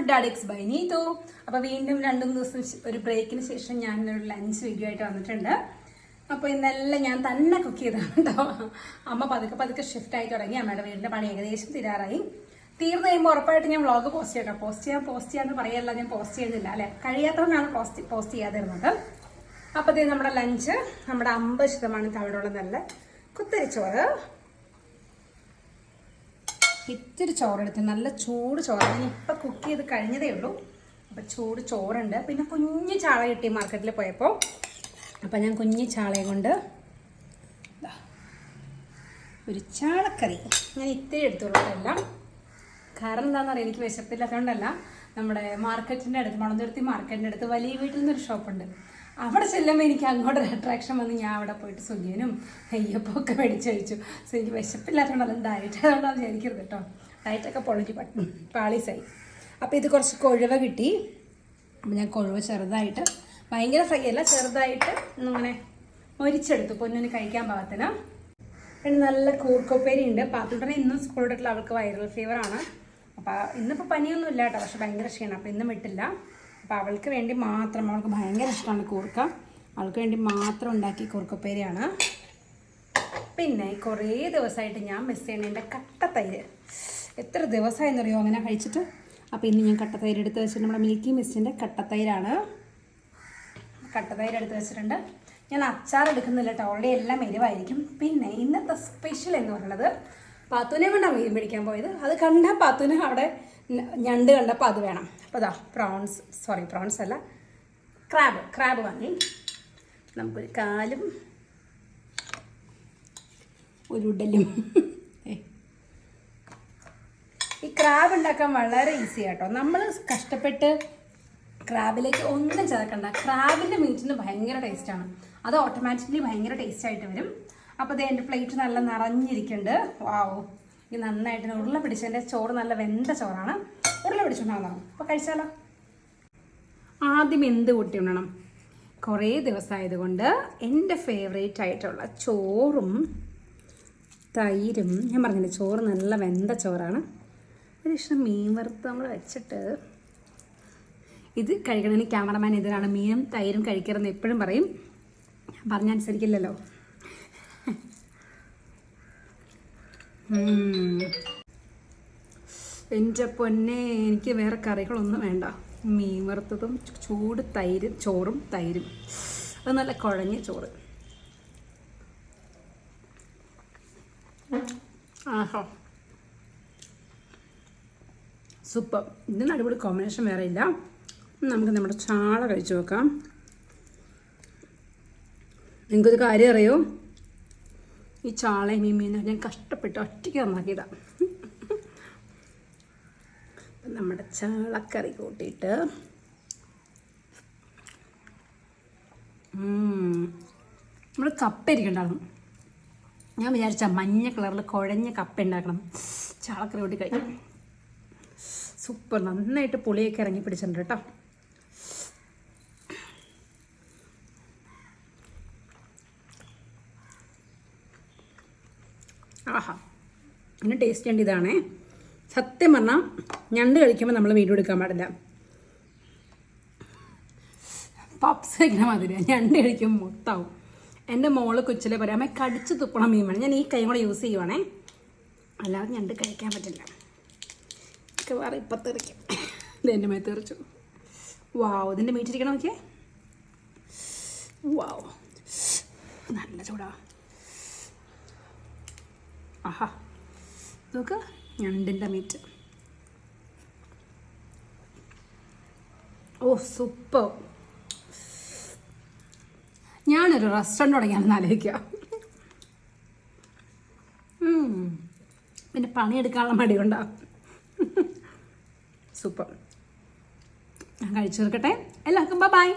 Food addicts by Neethu അപ്പൊ വീണ്ടും രണ്ടു മൂന്ന് ദിവസം ഒരു ബ്രേക്കിന് ശേഷം ഞാൻ ഒരു ലഞ്ച് വീഡിയോ ആയിട്ട് വന്നിട്ടുണ്ട്. അപ്പോൾ ഇന്നെല്ലാം ഞാൻ തന്നെ കുക്ക് ചെയ്താണ് കേട്ടോ അമ്മ പതുക്കെ പതുക്കെ ഷിഫ്റ്റ് ആയി തുടങ്ങി. അമ്മയുടെ വീടിന്റെ പണി ഏകദേശം തീരാറായി. തീർന്നു കഴിയുമ്പോൾ ഉറപ്പായിട്ട് ഞാൻ വ്ളോഗ് പോസ്റ്റ് ചെയ്യാം പോസ്റ്റ് ചെയ്യാൻ പോസ്റ്റ് ചെയ്യാന്ന് പറയല്ല ഞാൻ പോസ്റ്റ് ചെയ്യുന്നില്ല അല്ലെ? കഴിയാത്തതുകൊണ്ടാണ് പോസ്റ്റ് പോസ്റ്റ് ചെയ്യാതിരുന്നത്. അപ്പോൾ ഇത് നമ്മുടെ ലഞ്ച് നമ്മുടെ അമ്പത് ശതമാനം തവിടുള്ള നല്ല കുത്തരിച്ചോറ്. ഇത്തിരി ചോറെടുത്ത് നല്ല ചൂട് ചോറ്. ഞാൻ ഇപ്പം കുക്ക് ചെയ്ത് കഴിഞ്ഞതേ ഉള്ളൂ. അപ്പം ചൂട് ചോറുണ്ട്. പിന്നെ കുഞ്ഞു ചാള കിട്ടി മാർക്കറ്റിൽ പോയപ്പോൾ അപ്പം ഞാൻ കുഞ്ഞു ചാളയും കൊണ്ട് ഒരു ചാളക്കറി. ഞാൻ ഇത്തിരി എടുത്തോളൂ എല്ലാം. കാരണം എന്താണെന്ന് അറിയാം എനിക്ക് വിശപ്പില്ലാത്തതുകൊണ്ടല്ല നമ്മുടെ മാർക്കറ്റിന്റെ അടുത്ത് മണന്തുരുത്തി മാർക്കറ്റിന്റെ അടുത്ത് വലിയ വീട്ടിൽ നിന്നൊരു ഷോപ്പുണ്ട് അവിടെ ചെല്ലുമ്പോൾ എനിക്ക് അങ്ങോട്ടൊരു അട്രാക്ഷൻ വന്ന് ഞാൻ അവിടെ പോയിട്ട് സുഖിയനും നെയ്യപ്പം ഒക്കെ മേടിച്ച് കഴിച്ചു സോ എനിക്ക് വിശപ്പില്ലാത്തതുകൊണ്ടല്ല ഡയറ്റ് അതുകൊണ്ടാണ് വിചാരിക്കരുത് കേട്ടോ ഡയറ്റൊക്കെ പറ്റും പാളീസായി. അപ്പോൾ ഇത് കുറച്ച് കൊഴുവ കിട്ടി. അപ്പോൾ ഞാൻ കൊഴുവ ചെറുതായിട്ട് ഭയങ്കര ഫ്രൈ അല്ല ചെറുതായിട്ട് ഇങ്ങനെ മൊരിച്ചെടുത്തു പൊന്നിന് കഴിക്കാൻ പാകത്തിന്. പിന്നെ നല്ല കൂർക്കൊപ്പേരി ഉണ്ട്. പാത്തുട്ടനെ ഇന്നും സ്കൂളിൽ അവൾക്ക് വൈറൽ ഫീവറാണ് അപ്പോൾ ഇന്നിപ്പോൾ പനിയൊന്നും ഇല്ല കേട്ടോ പക്ഷെ ഭയങ്കര ക്ഷീണം. അപ്പോൾ ഇന്നും വിട്ടില്ല. അപ്പോൾ അവൾക്ക് വേണ്ടി മാത്രം അവൾക്ക് ഭയങ്കര ഇഷ്ടമാണ് കൂർക്ക. അവൾക്ക് വേണ്ടി മാത്രം ഉണ്ടാക്കി കൂർക്കൊപ്പേരിയാണ്. പിന്നെ കുറേ ദിവസമായിട്ട് ഞാൻ മിസ് ചെയ്യണ എന്റെ കട്ടത്തൈര്. എത്ര ദിവസമായെന്നറിയോ അങ്ങനെ കഴിച്ചിട്ട്? അപ്പോൾ ഇന്ന് ഞാൻ കട്ടത്തൈര് എടുത്ത് വെച്ചിട്ട് നമ്മുടെ മിൽക്കി മിസ്റ്റിന്റെ കട്ടത്തൈരാണ്. കട്ടതൈര് എടുത്ത് വെച്ചിട്ടുണ്ട്. ഞാൻ അച്ചാർ എടുക്കുന്നില്ല കേട്ടോ. എല്ലാം എരിവായിരിക്കും. പിന്നെ ഇന്നത്തെ സ്പെഷ്യൽ എന്ന് പറയുന്നത് പാത്തുനെ കൊണ്ടാണ് മീൻ പിടിക്കാൻ പോയത്. അത് കണ്ട പാത്തുവിന് അവിടെ ഞണ്ട് കണ്ടപ്പോൾ അത് വേണം. അപ്പോൾ അതാ പ്രോൺസ് സോറി പ്രോൺസ് അല്ല ക്രാബ് ക്രാബ് വാങ്ങി. നമുക്കൊരു കാലും ഒരു ഉടലും. ഈ ക്രാബ് ഉണ്ടാക്കാൻ വളരെ ഈസി ആട്ടോ. നമ്മൾ കഷ്ടപ്പെട്ട് ക്രാബിലേക്ക് ഒന്നും ചേർക്കണ്ട. ക്രാബിന്റെ മീറ്റിന് ഭയങ്കര ടേസ്റ്റാണ് അത് ഓട്ടോമാറ്റിക്കലി ഭയങ്കര ടേസ്റ്റ് ആയിട്ട് വരും. അപ്പോൾ ഇത് എന്റെ പ്ലേറ്റ് നല്ല നിറഞ്ഞിരിക്കുന്നുണ്ട്. വാവ് ഈ നന്നായിട്ട് ഉരുള പിടിച്ചതിന്റെ ചോറ് നല്ല വെന്ത ചോറാണ്. ഉരുള പിടിച്ചുണ്ടാകുന്നതാണ് അപ്പോൾ കഴിച്ചാലോ? ആദ്യം എന്ത് കൂട്ടി ഉണ്ടണം കുറേ ദിവസമായതുകൊണ്ട് എന്റെ ഫേവറേറ്റ് ആയിട്ടുള്ള ചോറും തൈരും. ഞാൻ പറഞ്ഞില്ലേ ചോറ് നല്ല വെന്ത ചോറാണ്. ഒരു ഇഷ്ടം മീൻ വറുത്ത് നമ്മൾ വെച്ചിട്ട് ഇത് കഴിക്കണമെങ്കിൽ ക്യാമറമാൻ എതിരാണ് മീനും തൈരും കഴിക്കരുതെന്ന് എപ്പോഴും പറയും. പറഞ്ഞനുസരിക്കില്ലല്ലോ എന്റെ പൊന്നെ എനിക്ക് വേറെ കറികളൊന്നും വേണ്ട. മീൻ വറുത്തതും ചൂട് തൈര് ചോറും തൈരും. അത് നല്ല കുഴഞ്ഞ ചോറ്. ആഹാ. സൂപ്പർ. ഇതിന് അടിപൊളി കോമ്പിനേഷൻ വേറെ ഇല്ല. നമുക്ക് നമ്മുടെ ചാള കഴിച്ചു നോക്കാം. നിങ്ങൾക്കൊരു കാര്യം അറിയോ? ഈ ചാളയും ഈ മീനും ഞാൻ കഷ്ടപ്പെട്ട് ഒറ്റയ്ക്ക് നന്നാക്കിയതാണ് നമ്മുടെ ചാളക്കറി കൂട്ടിയിട്ട് നമ്മൾ കപ്പ ഇരിക്കണ്ടായിരുന്നു ഞാൻ വിചാരിച്ച മഞ്ഞ കളറിൽ കുഴഞ്ഞ കപ്പ ഉണ്ടാക്കണം. ചാളക്കറി കൂട്ടി കഴിക്കും സൂപ്പർ നന്നായിട്ട് പുളിയൊക്കെ ഇറങ്ങി പിടിച്ചിട്ടുണ്ട് കേട്ടോ. ആഹാ. ഇതിന് ടേസ്റ്റ് ഉണ്ട് ഇതാണേ. സത്യം പറഞ്ഞാൽ ഞണ്ട് കഴിക്കുമ്പോൾ നമ്മൾ വീഡിയോ എടുക്കാൻ പാടില്ല. പപ്സ് കഴിക്കണ മാതിരി ഞണ്ട് കഴിക്കുമ്പോൾ മൊത്തമാവും എന്റെ മോൾ കൊച്ചിലെ പറയാം അമ്മ കടിച്ച് തുപ്പണം മീൻ വേണം. ഞാൻ ഈ കൈ കൂടെ യൂസ് ചെയ്യുവാണേ. അല്ലാതെ ഞണ്ട് കഴിക്കാൻ പറ്റില്ല. ഒക്കെ വേറെ ഇപ്പം തെറിക്കും. ഇത് എന്റെ മേത്ത് തെറിച്ചു. വാവ് ഇതിന്റെ മീറ്റിരിക്കണം നോക്കിയേ. വാവ് നല്ല ചൂടാ. ആഹാ. നോക്ക് ഞണ്ടിന്റെ മീറ്റ് ഓ സൂപ്പർ ഞാനൊരു റെസ്റ്റോറന്റ് തുടങ്ങിയാണെന്ന് ആലോചിക്കുക. പിന്നെ പണിയെടുക്കാനുള്ള മടി കൊണ്ടാ സൂപ്പർ ഞാൻ കഴിച്ചു തീർക്കട്ടെ. എല്ലാവർക്കും ബൈ